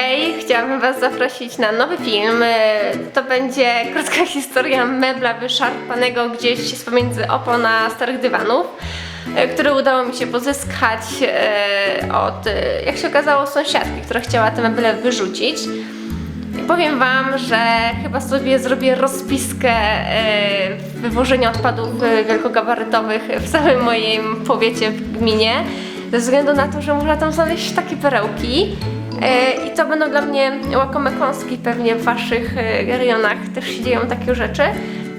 Hej, chciałabym Was zaprosić na nowy film. E, To będzie krótka historia mebla wyszarpanego gdzieś z pomiędzy opon na starych dywanów, e, który udało mi się pozyskać e, od, jak się okazało, sąsiadki, która chciała te meble wyrzucić. I powiem Wam, że chyba sobie zrobię rozpiskę wywożenia odpadów wielkogabarytowych w całym moim powiecie w gminie, ze względu na to, że można tam znaleźć takie perełki. E, I to będą dla mnie łakome kąski, pewnie w Waszych e, rejonach też się dzieją takie rzeczy.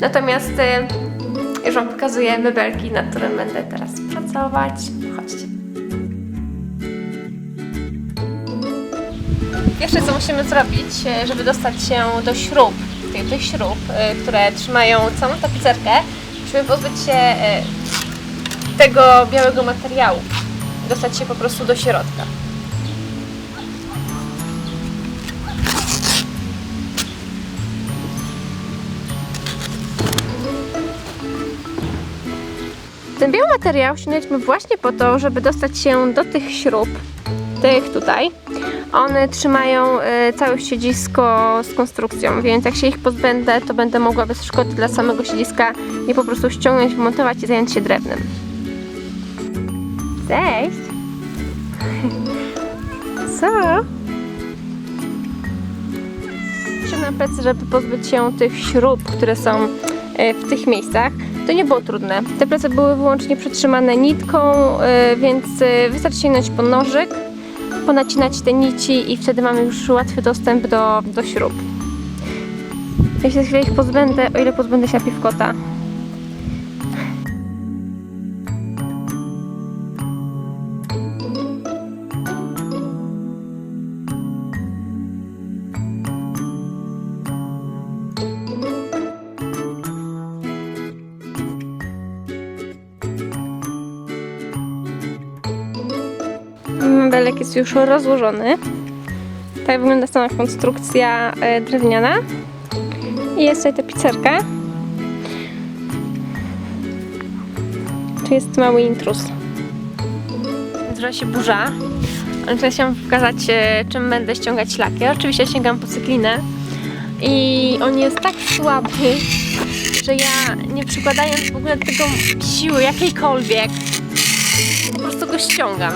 Natomiast e, już Wam pokazuję mebelki, nad którym będę teraz pracować. Chodźcie. Pierwsze co musimy zrobić, żeby dostać się do śrub, tych, tych śrub, które trzymają całą tapicerkę, musimy pozbyć się tego białego materiału. Dostać się po prostu do środka. Ten biały materiał ściągnęliśmy właśnie po to, żeby dostać się do tych śrub, tych tutaj. One trzymają e, całe siedzisko z konstrukcją, więc jak się ich pozbędę, to będę mogła bez szkody dla samego siedziska je po prostu ściągnąć, wmontować i zająć się drewnem. Cześć! Co? Przyszłam na plecy, żeby pozbyć się tych śrub, które są e, w tych miejscach. To nie było trudne. Te plece były wyłącznie przytrzymane nitką, e, więc e, wystarczy sięgnąć po nożyk, ponacinać te nici i wtedy mamy już łatwy dostęp do, do śrub. Ja się za chwilę ich pozbędę, o ile pozbędę się najpierw kota. Mebelek jest już rozłożony. Tak wygląda sama konstrukcja e, drewniana. I jest tutaj tapicerka. Tu jest mały intruz. Zra się burza. Ale teraz chciałam pokazać, e, czym będę ściągać lakier. Oczywiście sięgam po cyklinę. I on jest tak słaby, że ja nie przykładając w ogóle tego siły jakiejkolwiek, po prostu go ściągam.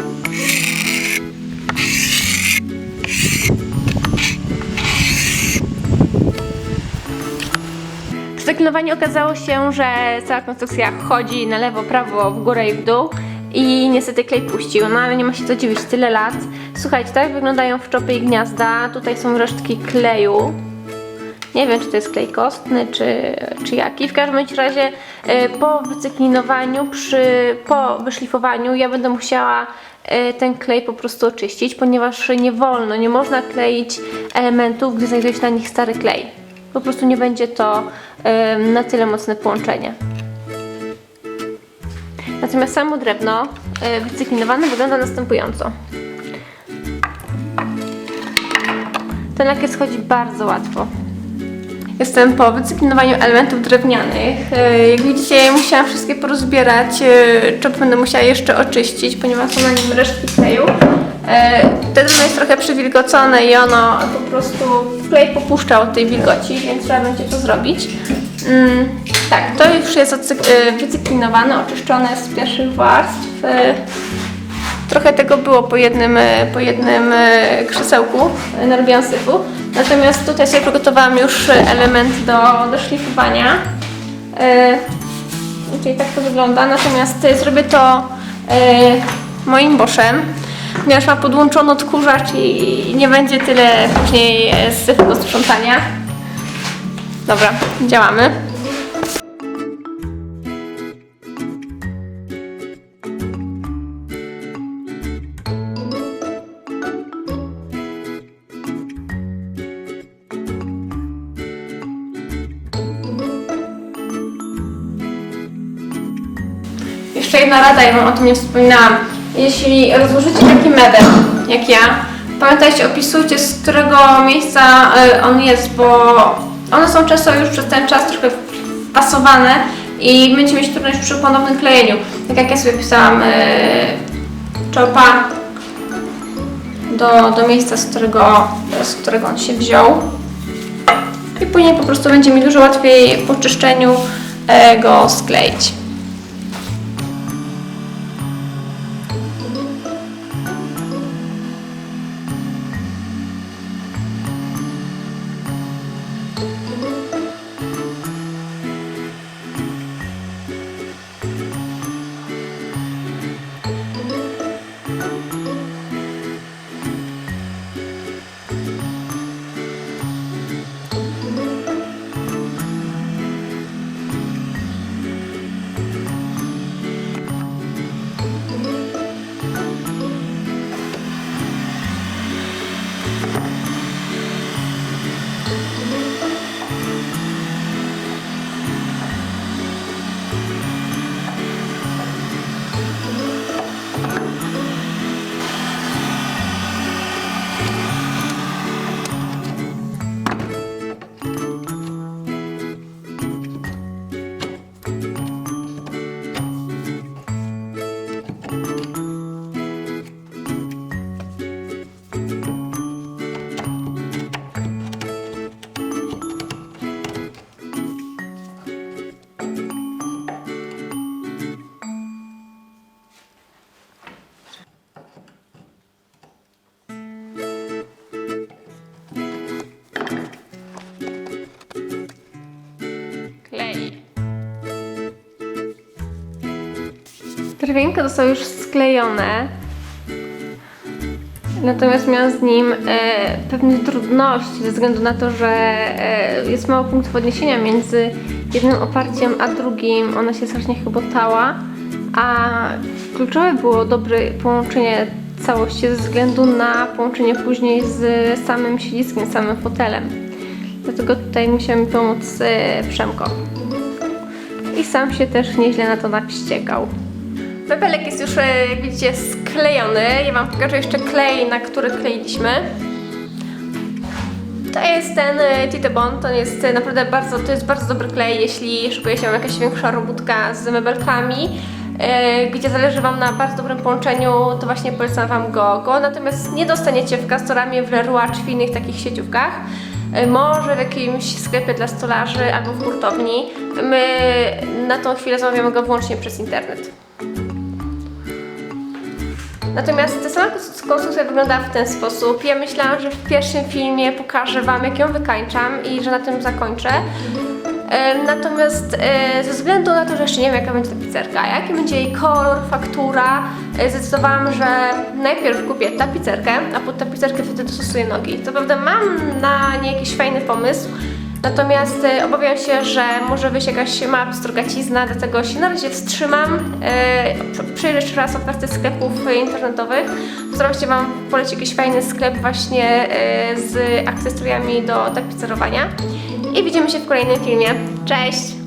Przy zaklinowaniu okazało się, że cała konstrukcja chodzi na lewo, prawo, w górę i w dół i niestety klej puścił, no ale nie ma się co dziwić, tyle lat. Słuchajcie, tak wyglądają szczopy i gniazda, tutaj są resztki kleju. Nie wiem, czy to jest klej kostny, czy, czy jaki. W każdym razie e, po wycyklinowaniu, przy, po wyszlifowaniu ja będę musiała e, ten klej po prostu oczyścić, ponieważ nie wolno, nie można kleić elementów, gdy znajduje się na nich stary klej. Po prostu nie będzie to na tyle mocne połączenie. Natomiast samo drewno e, wycyklinowane wygląda następująco. Ten lakier schodzi bardzo łatwo. Jestem po wycyklinowaniu elementów drewnianych. E, Jak widzicie, musiałam wszystkie porozbierać. e, Czop będę musiała jeszcze oczyścić, ponieważ są na nim resztki kleju. E, To drewno jest trochę przywilgocone i ono po prostu klej popuszczał tej wilgoci, więc trzeba będzie to zrobić. Mm, tak, to już jest wycyklinowane, oczyszczone z pierwszych warstw. Trochę tego było po jednym, e, po jednym e, krzesełku, e, narobiłam syfu. Natomiast tutaj sobie przygotowałam już element do, do szlifowania. Czyli tak to wygląda. Natomiast zrobię to moim boszem, ponieważ ma podłączony odkurzacz i nie będzie tyle później syfu do sprzątania. Dobra, działamy. Jedna rada, ja wam o tym nie wspominałam. Jeśli rozłożycie taki mebel, jak ja, pamiętajcie, opisujcie z którego miejsca y, on jest, bo one są często już przez ten czas trochę pasowane i będziecie mieć trudność przy ponownym klejeniu. Tak jak ja sobie pisałam y, czopa do, do miejsca, z którego, z którego on się wziął. I później po prostu będzie mi dużo łatwiej po czyszczeniu e, go skleić. Drewienko zostało już sklejone. Natomiast miałam z nim e, pewne trudności ze względu na to, że e, jest mało punktów odniesienia między jednym oparciem a drugim. Ona się strasznie chybotała, a kluczowe było dobre połączenie całości ze względu na połączenie później z samym siedziskiem, samym fotelem. Dlatego tutaj musiał mi pomóc e, Przemko. I sam się też nieźle na to nawściekał. Mebelek jest już, e, jak widzicie, sklejony. Ja Wam pokażę jeszcze klej, na który kleiliśmy. To jest ten e, Tite Bond, to jest e, naprawdę bardzo, to jest bardzo dobry klej, jeśli szykuje się jakaś większa robótka z mebelkami, gdzie zależy Wam na bardzo dobrym połączeniu, to właśnie polecam Wam go. Natomiast nie dostaniecie w Castoramie, w Leroy czy w innych takich sieciówkach. Może w jakimś sklepie dla stolarzy albo w hurtowni. My na tą chwilę zamawiamy go wyłącznie przez internet. Natomiast sama kons- konstrukcja wygląda w ten sposób. Ja myślałam, że w pierwszym filmie pokażę Wam, jak ją wykańczam i że na tym zakończę. E, Natomiast e, ze względu na to, że jeszcze nie wiem, jaka będzie tapicerka, jaki będzie jej kolor, faktura, e, zdecydowałam, że najpierw kupię tapicerkę, a pod tapicerkę wtedy dostosuję nogi. Co prawda mam na nie jakiś fajny pomysł, Natomiast e, obawiam się, że może wyjść jakaś mała pstrogacizna, dlatego się na razie wstrzymam. E, pr- Przejrzę jeszcze raz oferty sklepów e, internetowych. Postaram Wam polecić jakiś fajny sklep właśnie e, z akcesoriami do tapicerowania. I widzimy się w kolejnym filmie. Cześć!